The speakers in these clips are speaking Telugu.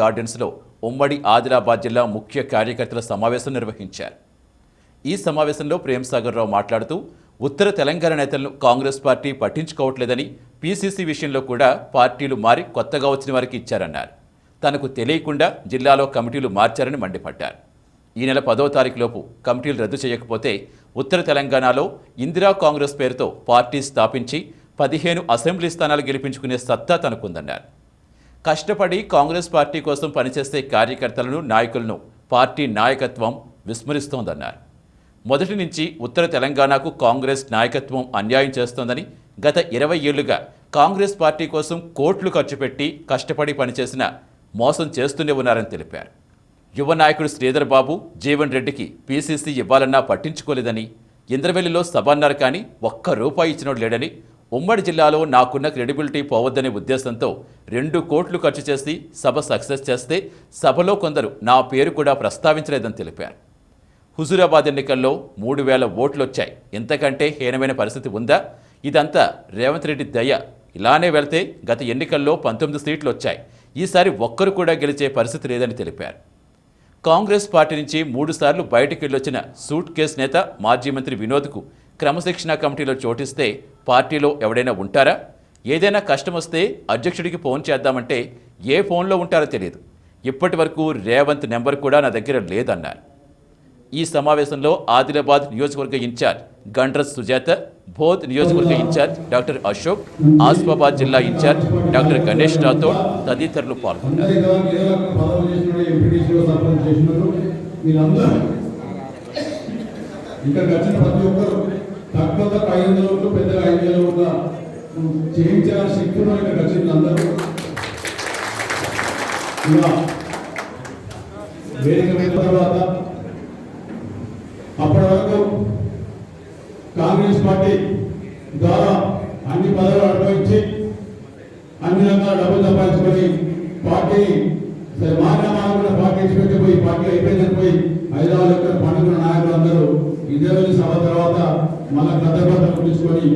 గార్డెన్స్లో ఉమ్మడి ఆదిలాబాద్ జిల్లా ముఖ్య కార్యకర్తల సమావేశం నిర్వహించారు. ఈ సమావేశంలో ప్రేమ్సాగర్ రావు మాట్లాడుతూ ఉత్తర తెలంగాణ నేతలను కాంగ్రెస్ పార్టీ పట్టించుకోవట్లేదని పీసీసీ విషయంలో కూడా పార్టీలు మారి కొత్తగా వచ్చిన వారికి ఇచ్చారన్నారు. తనకు తెలియకుండా జిల్లాలో కమిటీలు మార్చారని మండిపడ్డారు. ఈ నెల పదో తారీఖులోపు కమిటీలు రద్దు చేయకపోతే ఉత్తర తెలంగాణలో ఇందిరా కాంగ్రెస్ పేరుతో పార్టీ స్థాపించి పదిహేను అసెంబ్లీ స్థానాలు గెలిపించుకునే సత్తా తనకుందన్నారు. కష్టపడి కాంగ్రెస్ పార్టీ కోసం పనిచేసే కార్యకర్తలను నాయకులను పార్టీ నాయకత్వం విస్మరిస్తోందన్నారు. మొదటి నుంచి ఉత్తర తెలంగాణకు కాంగ్రెస్ నాయకత్వం అన్యాయం చేస్తోందని గత ఇరవై ఏళ్ళుగా కాంగ్రెస్ పార్టీ కోసం కోట్లు ఖర్చు పెట్టి కష్టపడి పనిచేసిన మోసం చేస్తూనే ఉన్నారని తెలిపారు. యువ నాయకుడు శ్రీధర్ బాబు జీవన్ రెడ్డికి పీసీసీ ఇవ్వాలన్నా పట్టించుకోలేదని ఇంద్రవెల్లిలో సభ అన్నారు కానీ ఒక్క రూపాయి ఇచ్చినోడు లేడని ఉమ్మడి జిల్లాలో నాకున్న క్రెడిబిలిటీ పోవద్దనే ఉద్దేశంతో రెండు కోట్లు ఖర్చు చేసి సభ సక్సెస్ చేస్తే సభలో కొందరు నా పేరు కూడా ప్రస్తావించలేదని తెలిపారు. హుజూరాబాద్ ఎన్నికల్లో మూడు వేల ఓట్లు వచ్చాయి ఇంతకంటే హీనమైన పరిస్థితి ఉందా? ఇదంతా రేవంత్ రెడ్డి దయ. ఇలానే వెళ్తే గత ఎన్నికల్లో పంతొమ్మిది సీట్లు వచ్చాయి ఈసారి ఒక్కరు కూడా గెలిచే పరిస్థితి లేదని తెలిపారు. కాంగ్రెస్ పార్టీ నుంచి మూడుసార్లు బయటకు వెళ్ళొచ్చిన సూట్ కేసు నేత మాజీ మంత్రి వినోద్కు క్రమశిక్షణ కమిటీలో చోటిస్తే పార్టీలో ఎవడైనా ఉంటారా? ఏదైనా కష్టం వస్తే అధ్యక్షుడికి ఫోన్ చేద్దామంటే ఏ ఫోన్లో ఉంటారో తెలియదు. ఇప్పటి వరకు రేవంత్ నెంబర్ కూడా నా దగ్గర లేదన్నారు. ఈ సమావేశంలో ఆదిలాబాద్ నియోజకవర్గ ఇన్ఛార్జ్ గండ్రస్ సుజాత బోధ్ నియోజకవర్గ ఇన్ఛార్జ్ డాక్టర్ అశోక్ ఆసిఫాబాద్ జిల్లా ఇన్ఛార్జ్ డాక్టర్ గణేష్ రాథోడ్ తదితరులు పాల్గొన్నారు. తక్కువ తక్కువ ఐదు వందల ఓట్లు పెద్దగా ఐదు వేల ఓట్ల చేయించిన శక్తి ఉన్న ఇక్కడికి అందరూ. ఇలా వేదిక మీద తర్వాత అప్పటి వరకు కాంగ్రెస్ పార్టీ ద్వారా అన్ని పదవులు అనుభవించి అన్ని రకాల డబ్బులు సంపాదించుకొని పార్టీని సరే మానవ పార్టీ ఇచ్చిపెట్టిపోయి పార్టీ అయిపోయిందని పోయి హైదరాబాద్ యొక్క పండుగ నాయకులు అందరూ ఇదేవల్లి సభ తర్వాత మళ్ళా గద్దపత్రం తీసుకొని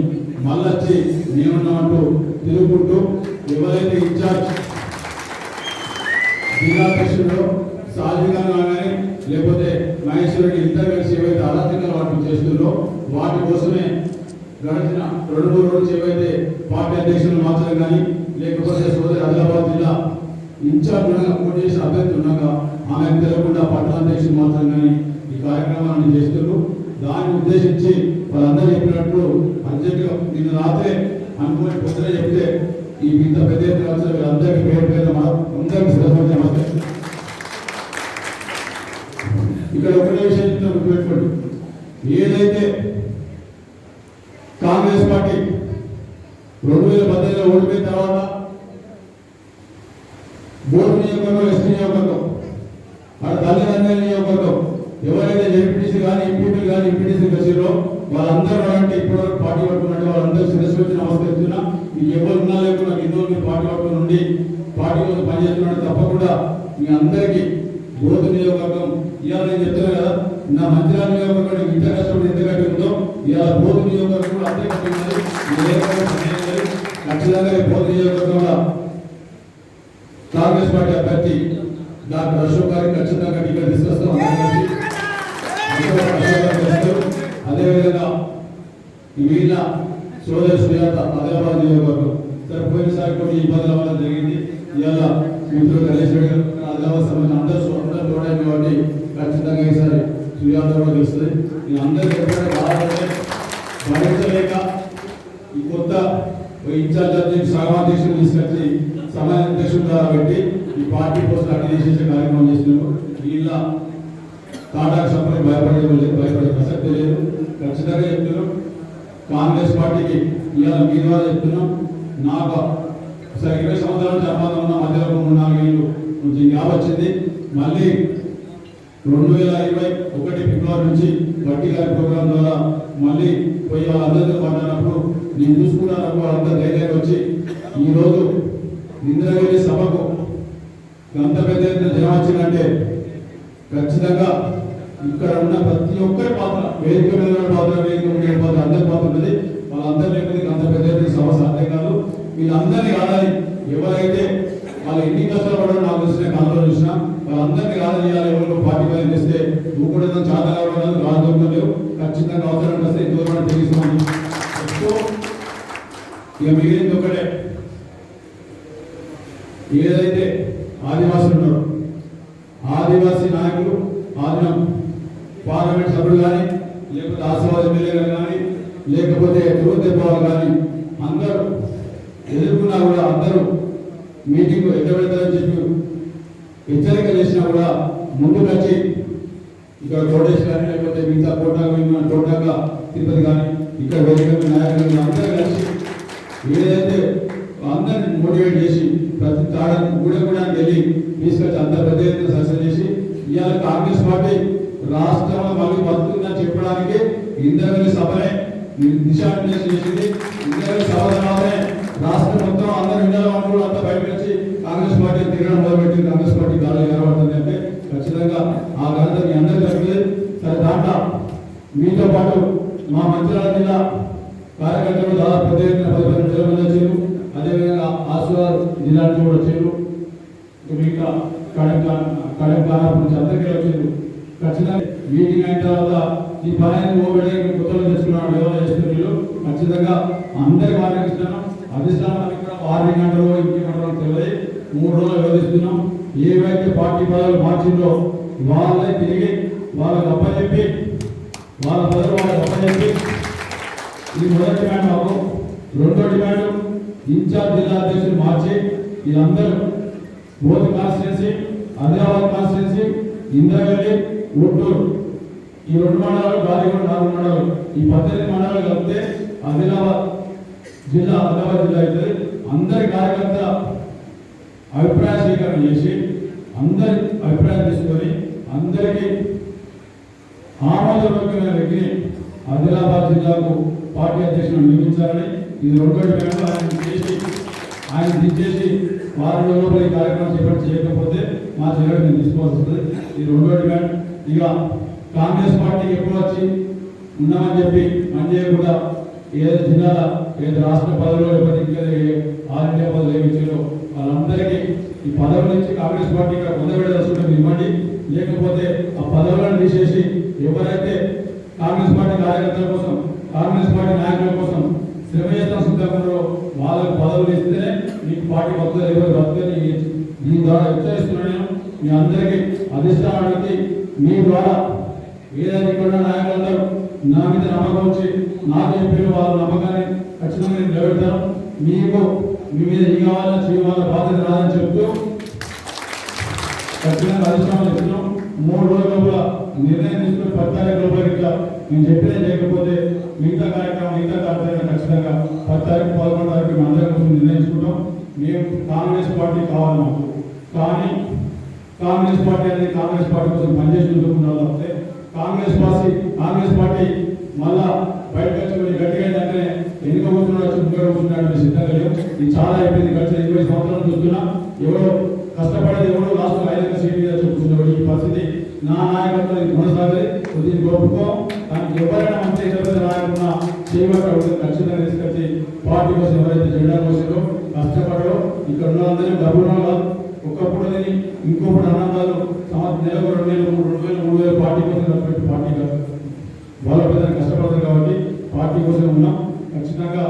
మళ్ళీ వచ్చి నేనున్నామంటూ తిరుగుకుంటూ ఎవరైతే ఇన్ఛార్జ్ జిల్లా అధ్యక్షుడు సాధికంగా కానీ లేకపోతే మహేశ్వరుడి ఇద్దరు కలిసి ఏవైతే అరాచకాలు వాటిని చేస్తుందో వాటి కోసమే గడిచిన రెండు మూడు రోజులు ఏవైతే పార్టీ అధ్యక్షులు మార్చడం కానీ లేకపోతే సోదరి ఆదిలాబాద్ జిల్లా ఇన్ఛార్జ్ ఉండగా పోటీ చేసిన అభ్యర్థి ఉండగా ఆమెకు తెలియకుండా పట్టణ అధ్యక్షులు మార్చడం కానీ ఈ కార్యక్రమాన్ని చేస్తున్నారు. దాన్ని ఉద్దేశించి వాళ్ళందరూ చెప్పినట్టు అర్జెంటుగా నిన్న రాత్రే అనుకుని పొద్దున చెప్తే ఈ ఇంత పెద్ద ఎత్తున వచ్చిన వీళ్ళందరికీ పేరు పేరు అందరికీ శ్రద్ధ నమస్తే. ఇక్కడ ఒకటే విషయం చెప్తున్నా గుర్తుపెట్టుకోండి. ఏదైతే కాంగ్రెస్ పార్టీ రెండు వేల పద్దెనిమిదిలో ఓడిపోయిన తర్వాత బోర్డు నియోజకవర్గం ఎస్టీ నియోజకవర్గం అక్కడ తల్లిదండ్రుల నియోజకవర్గం ఎవరైతే జెడ్పీటీసీ కానీ ఎంపీటీలు కానీ ఎంపీటీసీ వచ్చారో వాళ్ళందరూ అంటే ఇప్పటి వరకు పార్టీ పట్టుకున్నట్టు వాళ్ళందరూ శిరస్సు వచ్చి నమస్కరిస్తున్నా. మీకు ఎవరు ఉన్నా లేకుండా హిందూ మీరు పార్టీ పట్టుకుని ఉండి పార్టీ కోసం పనిచేస్తున్నాడు తప్పకుండా మీ అందరికీ బోధ నియోజకవర్గం ఇవాళ నేను చెప్తున్నా కదా నా మంచిర్యాల నియోజకవర్గం ఇంత కష్టపడి ఎంత కట్టి ఉందో ఇవాళ బోధ నియోజకవర్గం కూడా అంతే కట్టి ఖచ్చితంగా ఈ బోధ నియోజకవర్గంలో కాంగ్రెస్ పార్టీ అభ్యర్థి డాక్టర్ అశోక్ గారికి ఖచ్చితంగా టికెట్ తీసుకొస్తాం అందరం కలిసి. అశోక్ అశోక్ గారికి ఇస్తారు. అదేవిధంగా ఈ వీళ్ళ సోదరి సుజాత ఆదిలాబాద్ నియోజకవర్గం సరే పోయినసారి కొన్ని ఇబ్బందుల వల్ల జరిగింది. ఇవాళ మిత్రులు గణేష్ గారు ఆదిలాబాద్ సంబంధించిన అందరూ సో- అందరూ తోడైంది కాబట్టి ఖచ్చితంగా ఈసారి సుజాత కూడా తెలుస్తుంది నేను అందరికీ ఎప్పుడైనా బాధపడే భరించలేక ఈ కొత్త ఇన్ఛార్జ్ అధ్యక్షుడు సమాధ్యక్షుడు తీసుకొచ్చి సమాజ అధ్యక్షుడు ద్వారా పెట్టి ఈ పార్టీ కోసం అడ్డు చేసే కార్యక్రమం చేసినారు వీళ్ళ తాటాకు సంపద భయపడే లేదు భయపడే ప్రసక్తి లేదు. ఖచ్చితంగా చెప్తున్నాం. కాంగ్రెస్ పార్టీకి ఇవాళ మీ ద్వారా చెప్తున్నాం. నాకు సరే ఇరవై సంవత్సరాల నుంచి ఉన్న మధ్యలో మూడు నాలుగు ఏళ్ళు కొంచెం గ్యాప్ వచ్చింది. మళ్ళీ రెండు వేల ఇరవై ఒకటి ఫిబ్రవరి నుంచి వడ్డీ గారి ప్రోగ్రాం ద్వారా మళ్ళీ పోయి వాళ్ళందరితో మాట్లాడినప్పుడు నేను చూసుకున్నాను వాళ్ళంతా ధైర్యంగా వచ్చి ఈరోజు ఇందిరాగిరి సభకు అంత పెద్ద ఎత్తున జనం వచ్చిందంటే ఖచ్చితంగా ఇక్కడ ఉన్న ప్రతి ఒక్కరి పాత్ర వేదిక మీద పాత్ర వేదిక ఉండే పాత్ర అందరి పాత్ర ఉన్నది. వాళ్ళందరి లేకపోతే అంత పెద్ద ఎత్తున సభ సాధ్యం కాదు. వీళ్ళందరినీ కాదని ఎవరైతే వాళ్ళు ఎన్ని కష్టాలు పడడం నాకు తెలిసిన కాలంలో చూసిన వాళ్ళందరినీ కాదని ఎవరికో పార్టీ పని చేస్తే నువ్వు కూడా ఏదో చాలా కావడం రాజు లేవు ఖచ్చితంగా అవసరం వస్తే దూరం తెలుస్తున్నాను చెప్తూ ఇక మిగిలింది ఒకటే. ఏదైతే ఆదివాసులు ఉన్నారో ఆదివాసీ నాయకులు ఆదిన పార్లమెంట్ సభ్యులు కానీ లేకపోతే ఆశీర్వాద ఎమ్మెల్యేలు కానీ లేకపోతే యువతెప్పవాళ్ళు కానీ అందరూ ఎదుర్కొన్నా కూడా అందరూ మీటింగ్ ఎక్కబెడతారని చెప్పి హెచ్చరిక చేసినా కూడా ముందుకు వచ్చి ఇక్కడ కోటేష్ కానీ లేకపోతే మిగతా కోటా కోటాగా తిరుపతి కానీ ఇక్కడ వేదిక నాయకులు అందరూ కలిసి ఏదైతే అందరిని మోటివేట్ చేసి ప్రతి తాడని కూడా కూడా వెళ్ళి తీసుకొచ్చి అంత పెద్ద ఎత్తున సక్సెస్ చేసి ఇవాళ కాంగ్రెస్ పార్టీ రాష్ట్రంలో మళ్ళీ బతుకుందని చెప్పడానికి ఇంద్రవెల్లి సభనే దిశానిర్దేశం చేసింది. ఇంద్రవెల్లి సభ తర్వాతనే రాష్ట్రం మొత్తం అందరు ఇండియాలో వాళ్ళు అంతా బయటకు వచ్చి కాంగ్రెస్ పార్టీ తిరగడం మొదలుపెట్టి కాంగ్రెస్ పార్టీ గాలి ఎగరబడుతుంది అంటే ఖచ్చితంగా ఆ ఘనత మీ అందరికీ దక్కుతుంది సరే దాంట్లో మీతో పాటు మా మంచిర్యాల జిల్లా కార్యకర్తలు దాదాపు పెద్ద ఎత్తున పది పది వేల మంది వచ్చారు. అదేవిధంగా ఆశీర్వాద్ జిల్లా నుంచి కూడా వచ్చారు. ఇక మిగతా కడెం కడెం కానప్పటి నుంచి అందరికీ వచ్చారు. ఖచ్చితంగా మీటింగ్ అయిన తర్వాత ఈ పని ఓబెడే కొత్తలో తెచ్చుకున్నాడు ఎవరో చేస్తున్నారు ఖచ్చితంగా అందరికి వారికి ఇస్తున్నాం అధిష్టానానికి కూడా ఆరు గంటలు ఇంటి గంటలు తెలియదు. మూడు రోజులు వివరిస్తున్నాం ఏవైతే పార్టీ పదవులు మార్చిందో వాళ్ళే తిరిగి వాళ్ళకి అప్పచెప్పి వాళ్ళ పదవులు వాళ్ళకి అప్పచెప్పి. ఈ మొదటి డిమాండ్ మాకు. రెండో డిమాండ్ ఇన్ఛార్జ్ జిల్లా అధ్యక్షులు మార్చి వీళ్ళందరూ బోధ్ కాన్స్టిట్యున్సీ ఆదిలాబాద్ కాన్స్టిట్యున్సీ ఇంద్రవెల్లి గుంటూరు. ఈ రెండు మండలాలు గాలిగూడ నాలుగు మండలాలు. ఈ పద్దెనిమిది మండలాలు కలిపితే ఆదిలాబాద్ జిల్లా ఆదిలాబాద్ జిల్లా అయితే అందరి కార్యకర్తల అభిప్రాయ స్వీకరణ చేసి అందరి అభిప్రాయం తీసుకొని అందరికీ ఆమోదయోగ్యమైన వ్యక్తిని ఆదిలాబాద్ జిల్లాకు పార్టీ అధ్యక్షుడు నియమించాలని ఇది రెండో ఆయన చేసి ఆయన దించేసి వారం లోపల ఈ కార్యక్రమం చేపట్టి చేయకపోతే మా చర్యలు నేను తీసుకోవాల్సి వస్తుంది. ఇది రెండో డిమాండ్ ఇక కాంగ్రెస్ పార్టీకి ఎప్పుడు వచ్చి ఉన్నామని చెప్పి పని కూడా ఏదో జిల్లాల ఏదో రాష్ట్ర పదవిలో లేకపోతే ఆల్ ఇండియా పదవులు ఏమిచ్చారో వాళ్ళందరికీ ఈ పదవుల నుంచి కాంగ్రెస్ పార్టీ ఇక్కడ ఇవ్వండి. లేకపోతే ఆ పదవులను తీసేసి ఎవరైతే కాంగ్రెస్ పార్టీ కార్యకర్తల కోసం కాంగ్రెస్ పార్టీ నాయకుల కోసం శ్రమ చేస్తాం సిద్ధంలో వాళ్ళకి పదవులు ఇస్తేనే మీకు పార్టీ భక్తులు ఎవరు భక్తులు దీని ద్వారా హెచ్చరిస్తున్నాను మీ అందరికీ అధిష్టానానికి మీ ద్వారా ఏదైనా ఇక్కడ నాయకులందరూ నా మీద నమ్మకం వచ్చి నాకు చెప్పిన వాళ్ళ నమ్మకాన్ని ఖచ్చితంగా నేను నిలబెడతాను. మీకు మీ మీద ఈ కావాలా చేయాలా బాధ్యత రాదని చెప్తూ ఖచ్చితంగా అధిష్టానం చెప్తున్నాం. మూడు రోజుల లోపల నిర్ణయం తీసుకుని పది తారీఖు లోపల ఇట్లా నేను చెప్పినా చేయకపోతే మిగతా కార్యక్రమం మిగతా కార్యక్రమం ఖచ్చితంగా పది తారీఖు పదకొండు తారీఖు మేము అందరం కోసం నిర్ణయించుకుంటాం మేము కాంగ్రెస్ పార్టీ కావాలి మాకు. కానీ కాంగ్రెస్ పార్టీ అనేది కాంగ్రెస్ పార్టీ కోసం పనిచేసి ఉంటున్నారు కాంగ్రెస్ పార్టీ కాంగ్రెస్ పార్టీ మళ్ళా బయటకు వచ్చి గట్టిగా ఏంటంటే ఎన్నిక కూర్చున్నాడు వచ్చి ముంగడ సిద్ధంగా ఇది చాలా అయిపోయింది. గడిచిన ఇరవై సంవత్సరాలు చూస్తున్నా. ఎవరో కష్టపడేది ఎవరో లాస్ట్ ఐదు సీట్ చూపుతున్నాడు ఈ పరిస్థితి నా నాయకత్వం ఇది కొనసాగదు దీన్ని గొప్పకో దానికి ఎవరైనా మంచి ఇతర నాయకున్న చేయబడ్డ ఖచ్చితంగా తీసుకొచ్చి పార్టీ కోసం ఎవరైతే జెండా కోసారో కష్టపడరో ఇక్కడ ఉన్న అందరినీ డబ్బులు ఒకప్పుడు తిని ఇంకొకటి అన్నం సంవత్సరం నెలకు రెండు వేలు మూడు రెండు వేలు మూడు వేలు పార్టీ కోసం ఖర్చు పెట్టి పార్టీ వాళ్ళ పెద్ద కష్టపడతారు కాబట్టి పార్టీ కోసం ఉన్నాం ఖచ్చితంగా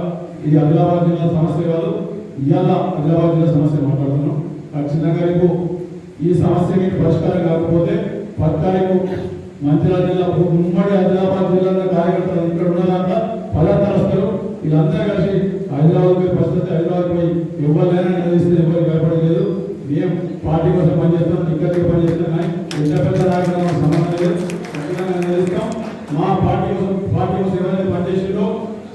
ఇది ఆదిలాబాద్ జిల్లా సమస్య కాదు ఇవాళ ఆదిలాబాద్ జిల్లా సమస్య మాట్లాడుతున్నాం. ఖచ్చితంగా రేపు ఈ సమస్యకి పరిష్కారం కాకపోతే పత్తాలకు మంచిర్యాల జిల్లా ఉమ్మడి ఆదిలాబాద్ జిల్లాలో కార్యకర్తలు ఇక్కడ ఉన్న పదార్థాలు వస్తారు వీళ్ళందరూ కలిసి హైదరాబాద్ పోయి పరిస్థితి హైదరాబాద్ పోయి ఎవరైనా నిలదీస్తే ఎవరు భయపడలేదు. మేము పార్టీ కోసం పనిచేస్తాం ఇక్కడికి పనిచేస్తాం కానీ పెద్ద పెద్ద నాయకులు సంబంధం లేదు. ఖచ్చితంగా నిలదీస్తాం. మా పార్టీ కోసం పార్టీ కోసం ఎవరైతే పనిచేసిందో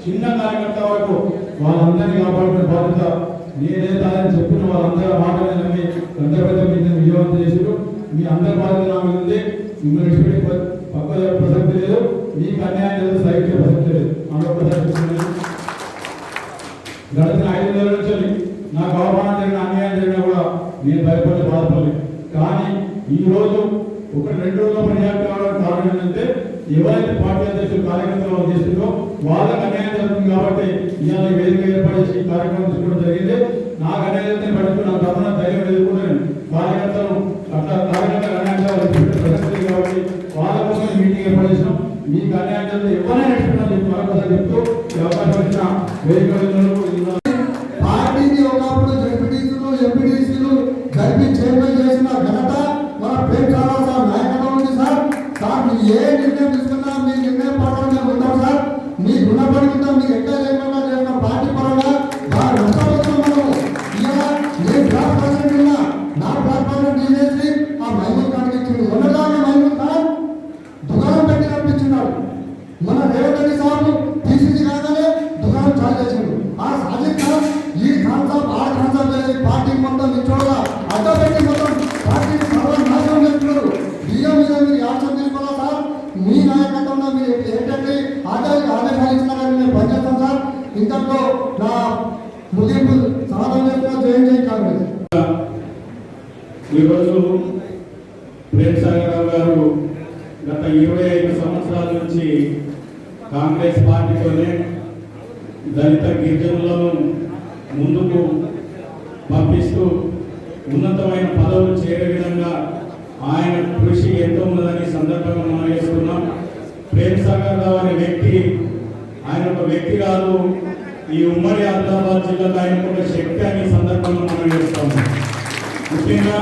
చిన్న కార్యకర్త వరకు వాళ్ళందరినీ కాపాడుకునే బాధ్యత నేనేదా అని చెప్పిన వాళ్ళందరూ మాటలు నమ్మి పెద్ద పెద్ద మీద విజయవంతం చేసారు మీ అందరి బాధ్యత నా మీద ఉంది. మిమ్మల్ని విడిచిపెట్టి పక్క ప్రసక్తి లేదు. మీకు అన్యాయం లేదు సైట్ ప్రసక్తి లేదు. ప్రసక్తి గడిచిన ఐదు నెలల నుంచి నాకు అవమానం జరిగిన అన్యాయం జరిగినా కూడా నేను భయపడి బాధపడలేదు. కానీ ఈ రోజు ఒక రెండు రోజుల పని కావడానికి కారణం ఏంటంటే ఎవరైతే పార్టీ అధ్యక్షులు కార్యకర్తలు వాళ్ళు వాళ్ళకి అన్యాయం జరుగుతుంది కాబట్టి ఇవాళ ఈ వేదిక ఏర్పాటు చేసి కార్యక్రమం తీసుకోవడం జరిగింది. నాకు అన్యాయం పడుతున్న నా తప్పన ధైర్యం ఎదుర్కొన్నాను కార్యకర్తలు అట్లా కార్యకర్తలు అన్యాయం చేయాలి పరిస్థితి కాబట్టి వాళ్ళ కోసం మీటింగ్ ఏర్పాటు చేసినాం. మీకు అన్యాయం జరిగితే ఎవరైనా చెప్తున్నారు మరొకసారి చెప్తూ అవకాశం ఇచ్చిన వేదిక సార్ ఇంతలో నా ముగింపు సాధారణంగా జయం కాంగ్రెస్. ఈరోజు ప్రేమ్ సాగర్ గారు గత ఇరవై ఐదు సంవత్సరాల నుంచి కాంగ్రెస్ పార్టీతోనే దళిత గిరిజనులను ముందుకు పంపిస్తూ ఉన్నతమైన పదవులు చేరే విధంగా ఆయన కృషి ఎంతో ఉన్నదని సందర్భంగా మనం వేసుకున్నాం ప్రేమ్ సాగర్ రావు అనే వ్యక్తి ఆయన ఒక వ్యక్తి కాదు. ఈ ఉమ్మడి ఆదిలాబాద్ జిల్లాలో ఆయన ఒక శక్తి అనే సందర్భంలో మనం చేస్తాము ముఖ్యంగా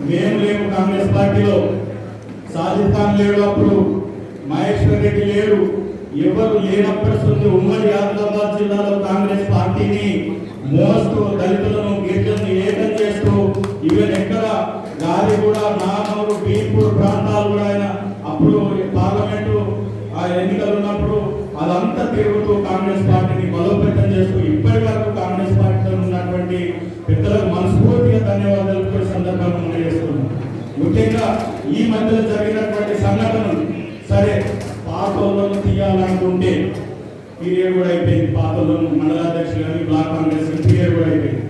మేము లేము కాంగ్రెస్ పార్టీలో. సాజిద్ ఖాన్ లేడు అప్పుడు మహేశ్వర్ రెడ్డి లేడు ఎవరు లేనప్పటి ఉమ్మడి ఆదిలాబాద్ జిల్లాలో కాంగ్రెస్ పార్టీని మోస్తూ దళితులను గిరిజలను ఏకం చేస్తూ ఈవెన్ ఎక్కడ గాలి కూడా నా కాంగ్రెస్ ఉంటే పీరియడ్ కూడా అయిపోయింది. పాతలు మండలాధ్యక్షులు కానీ బ్లాక్ కాంగ్రెస్ పీరియడ్ కూడా అయిపోయింది.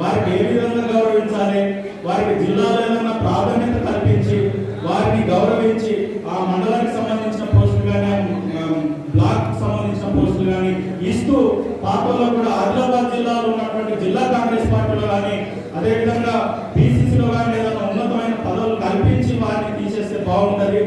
వారికి ఏ విధంగా గౌరవించాలి? వారికి జిల్లాలో ఏదైనా ప్రాధాన్యత కల్పించి వారిని గౌరవించి ఆ మండలానికి సంబంధించిన పోస్టులు కానీ బ్లాక్ సంబంధించిన పోస్టులు కానీ ఇస్తూ పాపల్లో కూడా ఆదిలాబాద్ జిల్లాలో ఉన్నటువంటి జిల్లా కాంగ్రెస్ పార్టీలో కానీ అదేవిధంగా బీసీసీలో కానీ ఏదైనా ఉన్నతమైన పదవులు కల్పించి వారిని తీసేస్తే బాగుంటుంది.